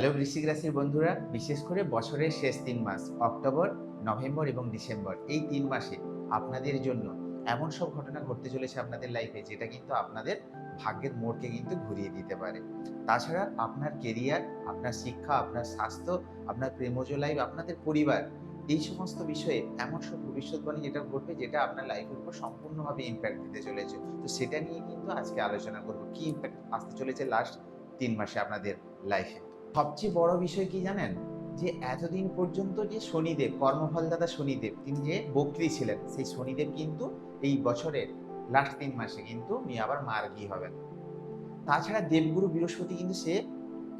Hello বৃশ্চিক রাশির বন্ধুরা, বিশেষ করে বছরের শেষ তিন মাস, অক্টোবর, নভেম্বর এবং ডিসেম্বর, এই তিন মাসে আপনাদের জন্য এমন সব ঘটনা ঘটতে চলেছে আপনাদের লাইফে যেটা কিন্তু আপনাদের ভাগ্যের মোড়কে কিন্তু ঘুরিয়ে দিতে পারে। তাছাড়া আপনার কেরিয়ার আপনার শিক্ষা, আপনার স্বাস্থ্য, আপনার প্রেমজ লাইফ আপনাদের পরিবার, এই সমস্ত বিষয়ে এমন সব ভবিষ্যৎবাণী যেটা ঘটবে, যেটা আপনার লাইফের উপর সম্পূর্ণভাবে ইম্প্যাক্ট দিতে চলেছে। তো সেটা নিয়ে কিন্তু আজকে আলোচনা করব, কি ইম্প্যাক্ট আসতে চলেছে লাস্ট তিন মাসে আপনাদের লাইফে সবচেয়ে বড় বিষয় কি জানেন? যে এতদিন পর্যন্ত যে শনিদেব, কর্মফলদাতা শনিদেব, তিনি যে বক্রি ছিলেন, সেই শনিদেব কিন্তু এই বছরের লাস্ট তিন মাসে কিন্তু উনি আবার মার্গী হবেন। তাছাড়া দেবগুরু বৃহস্পতি কিন্তু সে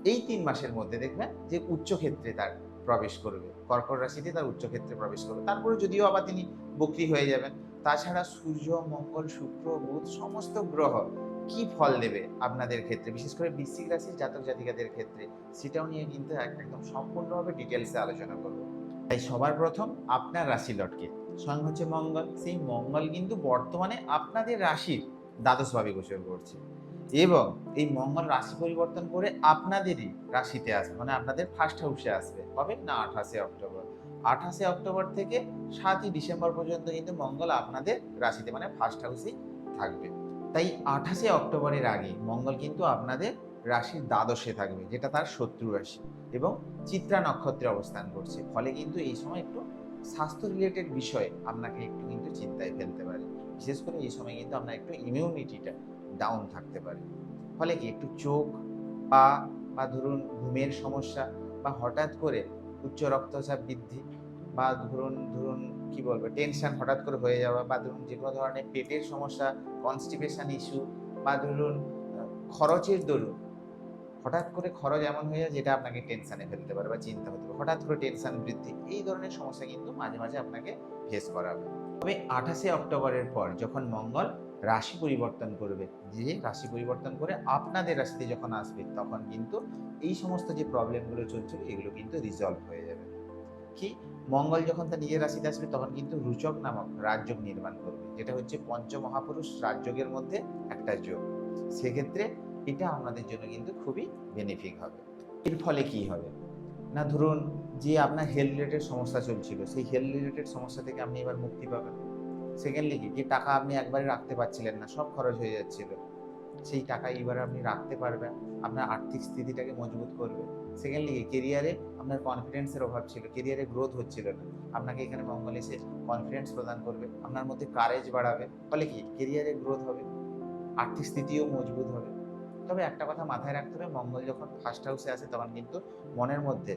এই তিন মাসের মধ্যে দেখবেন যে উচ্চক্ষেত্রে তার প্রবেশ করবে। কর্কট রাশিতে তার উচ্চক্ষেত্রে প্রবেশ করবে। তারপরে যদিও আবার তিনি বক্রি হয়ে যাবেন। তাছাড়া সূর্য, মঙ্গল, শুক্র, বুধ, সমস্ত গ্রহ কি ফল দেবে আপনাদের ক্ষেত্রে? বিশেষ করে বৃশ্চিক রাশির জাতক জাতিকাদের ক্ষেত্রে সেটাও নিয়ে কিন্তু এক- একদম সম্পূর্ণভাবে ডিটেলসে আলোচনা করব। তাই সবার প্রথম আপনার রাশি লটকে। স্বয়ং হচ্ছে মঙ্গল। সেই মঙ্গল কিন্তু বর্তমানে আপনাদের রাশির দ্বাদশভাবে গোচর করছে। এবং এই মঙ্গল রাশি পরিবর্তন করে আপনাদেরই রাশিতে আসবে। মানে আপনাদের ফার্স্ট হাউসে আসবে। কবে? না, আঠাশে অক্টোবর। আঠাশে অক্টোবর থেকে সাতই ডিসেম্বর পর্যন্ত কিন্তু মঙ্গল আপনাদের রাশিতে মানে ফার্স্ট হাউসেই থাকবে। তাই আঠাশে অক্টোবরের আগে মঙ্গল কিন্তু আপনাদের রাশির দ্বাদশে থাকবে, যেটা তার শত্রু রাশি এবং চিত্রা নক্ষত্রে অবস্থান করছে। ফলে কিন্তু এই সময় একটু স্বাস্থ্য রিলেটেড বিষয়ে আপনাকে একটু কিন্তু চিন্তায় ফেলতে পারে। বিশেষ করে এই সময় কিন্তু আপনার একটু ইমিউনিটিটা ডাউন থাকতে পারে। ফলে কি একটু চোখ, পা বা ধরুন ঘুমের সমস্যা বা হঠাৎ করে উচ্চ রক্তচাপ বৃদ্ধি বা ধরুন ধরুন কি বলব টেনশন হঠাৎ করে হয়ে যাওয়া বা ধরুন যে কোনো ধরনের পেটের সমস্যা কনস্টিপেশন ইস্যু বা ধরুন খরচের দরুন, হঠাৎ করে খরচ এমন হয়ে যায় যেটা আপনাকে টেনশানে ফেলতে পারে বা চিন্তা হতে পারে। হঠাৎ করে টেনশন বৃদ্ধি, এই ধরনের সমস্যা কিন্তু মাঝে মাঝে আপনাকে ফেস করাবে তবে আঠাশে অক্টোবরের পর যখন মঙ্গল রাশি পরিবর্তন করবে, যে রাশি পরিবর্তন করে আপনাদের রাশিতে যখন আসবে, তখন কিন্তু এই সমস্ত যে প্রবলেমগুলো চলছিল এগুলো কিন্তু রিজলভ হয়ে যাবে। কি? মঙ্গল যখন তার নিজের রাশিতে আসবে, তখন কিন্তু রুচক নামক রাজযোগ নির্মাণ করবে। যেটা হচ্ছে পঞ্চমহাপুরুষ রাজযোগের মধ্যে একটা যোগ। সেক্ষেত্রে এটা আপনাদের জন্য কিন্তু খুবই বেনিফিক হবে। এর ফলে কি হবে? না, ধরুন যে আপনার হেলথ রিলেটেড সমস্যা চলছিল, সেই হেলথ রিলেটেড সমস্যা থেকে আপনি এবার মুক্তি পাবেন। সেকেন্ডলি কি? যে টাকা আপনি একবারে রাখতে পারছিলেন না, সব খরচ হয়ে যাচ্ছিল। সেই টাকা এবার আপনি রাখতে পারবেন, আপনার আর্থিক স্থিতিটাকে মজবুত করবে। সেকেন্ডলি কেরিয়ারে আপনার কনফিডেন্সের অভাব ছিল কেরিয়ারে গ্রোথ হচ্ছিল না। আপনাকে এখানে মঙ্গল এসে কনফিডেন্স প্রদান করবে, আপনার মধ্যে কারেজ বাড়াবে। ফলে কি? কেরিয়ারে গ্রোথ হবে, আর্থিক স্থিতিও মজবুত হবে। তবে একটা কথা মাথায় রাখতে হবে, মঙ্গল যখন ফার্স্ট হাউসে আসে, তখন কিন্তু মনের মধ্যে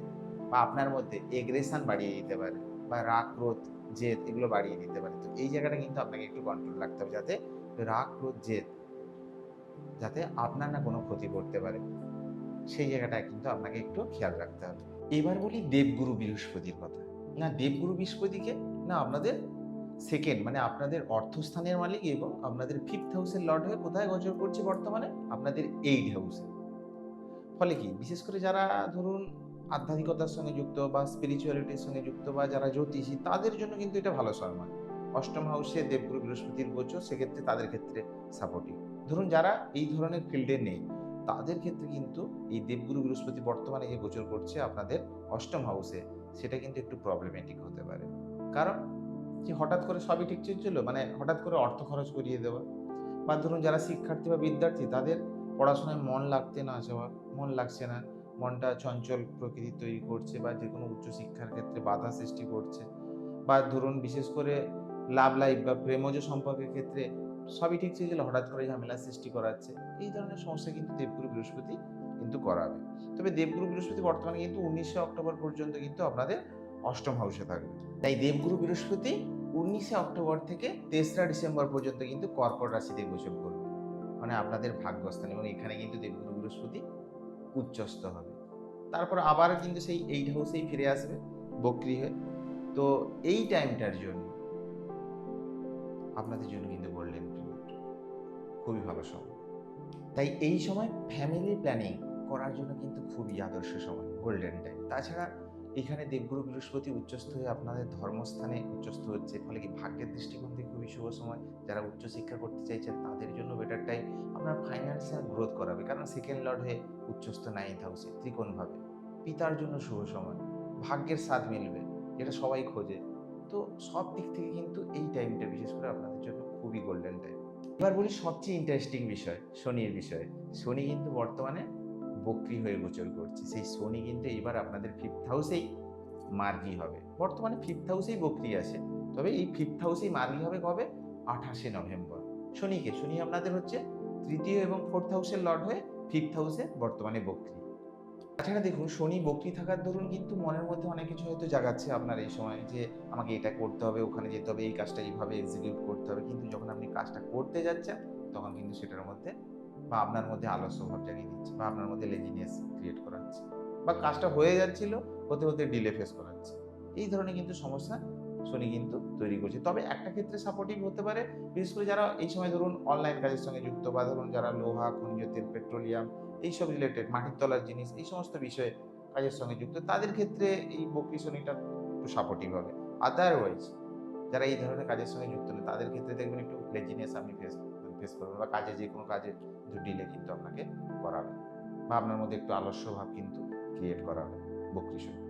বা আপনার মধ্যে এগ্রেশন বাড়িয়ে দিতে পারে বা রাগ, ক্রোধ, জেদ এগুলো বাড়িয়ে দিতে পারে। তো এই জায়গাটা কিন্তু আপনাকে একটু কন্ট্রোল রাখতে হবে যাতে রাগ, ক্রোধ, জেদ যাতে আপনার না কোনো ক্ষতি করতে পারে। সেই জায়গাটা কিন্তু আপনাকে একটু খেয়াল রাখতে হবে। এবার বলি দেবগুরু বৃহস্পতির কথা। না, দেবগুরু বৃহস্পতিকে না, আপনাদের সেকেন্ড মানে আপনাদের অর্থস্থানের মালিক এবং আপনাদের ফিফথ হাউসের লর্ড হয়ে কোথায় গোচর করছে বর্তমানে? আপনাদের এইট হাউসে ফলে কি? বিশেষ করে যারা ধরুন আধ্যাত্মিকতার সঙ্গে যুক্ত বা স্পিরিচুয়ালিটির সঙ্গে যুক্ত বা যারা জ্যোতিষী, তাদের জন্য কিন্তু এটা ভালো সময় অষ্টম হাউসে দেবগুরু বৃহস্পতির গোচর, সেক্ষেত্রে তাদের ক্ষেত্রে সাপোর্টিভ ধরুন যারা এই ধরনের ফিল্ডে নেই। তাদের ক্ষেত্রে কিন্তু এই দেবগুরু বৃহস্পতি বর্তমানে যে গোচর করছে আপনাদের অষ্টম হাউসে সেটা কিন্তু একটু প্রবলেমেটিক হতে পারে। কারণ যে হঠাৎ করে সবই ঠিক চলছিল? মানে হঠাৎ করে অর্থ খরচ করিয়ে দেওয়া? বা ধরুন যারা শিক্ষার্থী বা বিদ্যার্থী, তাদের পড়াশোনায় মন লাগতে না যাওয়া, মন লাগছে না। মনটা চঞ্চল প্রকৃতি তৈরি করছে বা যে কোনো উচ্চশিক্ষার ক্ষেত্রে বাধা সৃষ্টি করছে। বা ধরুন বিশেষ করে লাভ লাইফ বা প্রেমজ সম্পর্কের ক্ষেত্রে সবই ঠিক ছিল, হঠাৎ করে ঝামেলা সৃষ্টি করাচ্ছে। এই ধরনের সমস্যা কিন্তু দেবগুরু বৃহস্পতি কিন্তু করাবে। তবে দেবগুরু বৃহস্পতি বর্তমানে কিন্তু উনিশে অক্টোবর পর্যন্ত কিন্তু আপনাদের অষ্টম হাউসে থাকবে। তাই দেবগুরু বৃহস্পতি উনিশে অক্টোবর থেকে তেসরা ডিসেম্বর পর্যন্ত কিন্তু কর্কট রাশিতে গোচর করবে। মানে আপনাদের ভাগ্যস্থান এবং এখানে কিন্তু দেবগুরু বৃহস্পতি উচ্চস্থ হবে। তারপর আবার কিন্তু সেই এইট হাউসেই ফিরে আসবে বক্রি হয়ে। তো এই টাইমটার জন্য আপনাদের জন্য কিন্তু পিরিয়ড খুবই ভালো সময়। তাই এই সময় ফ্যামিলি প্ল্যানিং করার জন্য কিন্তু খুবই আদর্শ সময় গোল্ডেন টাইম তাছাড়া এখানে দেবগুরু বৃহস্পতি উচ্চস্থ হয়ে আপনাদের ধর্মস্থানে উচ্চস্থ হচ্ছে, ফলে কি ভাগ্যের দৃষ্টিকোণ থেকে খুবই শুভ সময়। যারা উচ্চশিক্ষা করতে চাইছেন, তাদের জন্য বেটার টাইম আপনার ফাইন্যান্সিয়াল গ্রোথ করাবে। কারণ সেকেন্ড লর্ড হয়ে উচ্চস্থ নাইন্থ হাউসে ত্রিকোণভাবে। পিতার জন্য শুভ সময়, ভাগ্যের স্বাদ মিলবে, যেটা সবাই খোঁজে। তো সব দিক থেকে কিন্তু এই টাইমটা বিশেষ করে আপনাদের জন্য খুবই গোল্ডেন টাইম এবার বলি সবচেয়ে ইন্টারেস্টিং বিষয়, শনির বিষয়ে। শনি কিন্তু বর্তমানে বক্রি হয়ে গোচর করছে। সেই শনি কিন্তু এবার আপনাদের ফিফথ হাউসেই মার্গি হবে। বর্তমানে ফিফথ হাউসেই বক্রি আছে। তবে এই ফিফথ হাউসেই মার্গি হবে কবে? আঠাশে নভেম্বর। শনিকে, শনি আপনাদের হচ্ছে তৃতীয় এবং ফোর্থ হাউসের লর্ড হয়ে ফিফথ হাউসে বর্তমানে বক্রি। তাছাড়া দেখুন, শনি বক্রি থাকার দরুন কিন্তু মনের মধ্যে অনেক কিছু হয়তো জাগাচ্ছে আপনার এই সময় যে আমাকে এটা করতে হবে, ওখানে যেতে হবে, এই কাজটা এইভাবে এক্সিকিউট করতে হবে। কিন্তু যখন আপনি কাজটা করতে যাচ্ছেন, তখন কিন্তু সেটার মধ্যে বা আপনার মধ্যে আলস্য ভাব জাগিয়ে দিচ্ছে বা আপনার মধ্যে লেজিনেস ক্রিয়েট করাচ্ছে বা কাজটা হয়ে যাচ্ছিল, হতে হতে ডিলে ফেস করাচ্ছে। এই ধরনের কিন্তু সমস্যা শনি কিন্তু তৈরি করছে। তবে একটা ক্ষেত্রে সাপোর্টিভ হতে পারে, বিশেষ করে যারা এই সময় ধরুন অনলাইন কাজের সঙ্গে যুক্ত বা ধরুন যারা লোহা, খনিজ তেল পেট্রোলিয়াম এইসব রিলেটেড মাটির তলার জিনিস, এই সমস্ত বিষয়ে কাজের সঙ্গে যুক্ত। তাদের ক্ষেত্রে এই বকরি শনিটা একটু সাপোর্টিভ হবে। আদারওয়াইজ যারা এই ধরনের কাজের সঙ্গে যুক্ত নেই তাদের ক্ষেত্রে দেখবেন একটু লেজিনেস আপনি ফেস ফেস করবেন বা কাজে যে কোনো কাজে একটু ডিলে কিন্তু আপনাকে করাবে। বা আপনার মধ্যে একটু আলস্য ভাব কিন্তু ক্রিয়েট করাবে বকরি শনি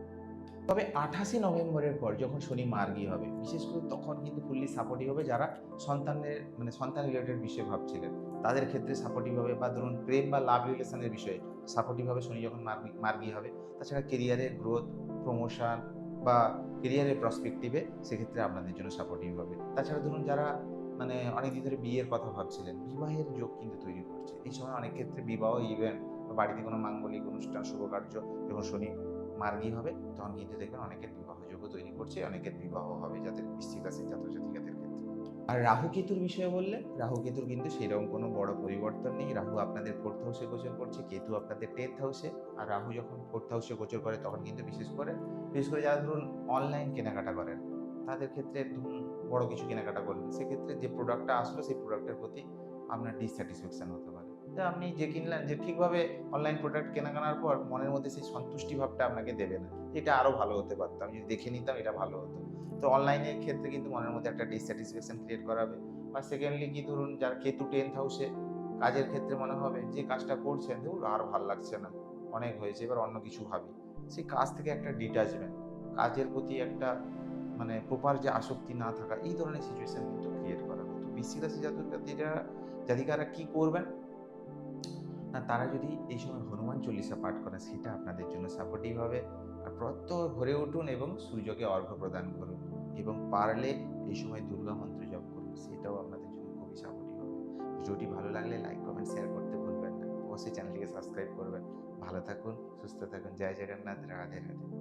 তবে আঠাশে নভেম্বরের পর যখন শনি মার্গী হবে, বিশেষ করে তখন কিন্তু ফুললি সাপোর্টিভ হবে যারা সন্তানের মানে সন্তান রিলেটেড বিষয়ে ভাবছিলেন। তাদের ক্ষেত্রে সাপোর্টিভ হবে বা ধরুন প্রেম বা লাভ রিলেশনের বিষয়ে সাপোর্টিভ হবে শনি যখন মার্গি, মার্গী হবে। তাছাড়া কেরিয়ারের গ্রোথ প্রমোশন বা কেরিয়ারের প্রসপেক্টিভে সেক্ষেত্রে আপনাদের জন্য সাপোর্টিভ হবে। তাছাড়া ধরুন যারা মানে অনেকদিন ধরে বিয়ের কথা ভাবছিলেন, বিবাহের যোগ কিন্তু তৈরি করছে। এই সময় অনেক ক্ষেত্রে বিবাহ ইভেন্ট বা বাড়িতে কোনো মাঙ্গলিক অনুষ্ঠান শুভ কার্য যখন শনি মার্গী হবে, তখন কিন্তু দেখবেন অনেকের বিবাহ যোগ্য তৈরি করছে, অনেকের বিবাহ হবে যাদের বৃশ্চিক রাশির ছাত্রছাত্রীদের ক্ষেত্রে। আর রাহু কেতুর বিষয়ে বললে? রাহু কেতুর কিন্তু সেরকম কোনো বড় পরিবর্তন নেই। রাহু আপনাদের ফোর্থ হাউসে গোচর করছে, কেতু আপনাদের টেন্থ হাউসে আর রাহু যখন ফোর্থ হাউসে গোচর করে, তখন কিন্তু বিশেষ করে বিশেষ করে যারা ধরুন অনলাইন কেনাকাটা করেন, তাদের ক্ষেত্রে ধরুন বড় কিছু কেনাকাটা করলেন, সেক্ষেত্রে যে প্রোডাক্টটা আসলো, সেই প্রোডাক্টের প্রতি আপনার ডিসস্যাটিসফ্যাকশন হতে পারে। যে আপনি যে কিনলেন, যে ঠিকভাবে অনলাইন প্রোডাক্ট কেনাকাটার পর মনের মধ্যে সেই সন্তুষ্টি ভাবটা আপনাকে দেবে না। এটা আরও ভালো হতে পারতাম যদি দেখে নিতাম, এটা ভালো হতো। তো অনলাইনের ক্ষেত্রে কিন্তু মনের মধ্যে একটা ডিসস্যাটিসফ্যাকশন ক্রিয়েট করাবে বা সেকেন্ডলি কি ধরুন, যার কেতু টেন্থ হাউসে কাজের ক্ষেত্রে মনে হবে, যে কাজটা করছেন, ধরুন আর ভালো লাগছে না, অনেক হয়েছে, এবার অন্য কিছু ভাবি। সেই কাজ থেকে একটা ডিটাচমেন্ট কাজের প্রতি একটা মানে প্রপার যে আসক্তি না থাকা, এই ধরনের সিচুয়েশন কিন্তু ক্রিয়েট করাবে তো বৃশ্চিক রাশি জাতিরা জাতিকারা কি করবেন? না, তারা যদি এই সময় হনুমান চল্লিশা পাঠ করেন, সেটা আপনাদের জন্য সাপোর্টিভ হবে। প্রত্যহ ভরে উঠুন এবং সূর্যকে অর্ঘ্য প্রদান করুন এবং পারলে এই সময় দুর্গা মন্ত্র জপ করুন। সেটাও আপনাদের জন্য খুবই সাপোর্টিভ হবে। ভিডিওটি ভালো লাগলে লাইক কমেন্ট শেয়ার করতে ভুলবেন না। অবশ্যই চ্যানেলটিকে সাবস্ক্রাইব করবেন। ভালো থাকুন, সুস্থ থাকুন। জয় জগন্নাথ, রাধে রাধে।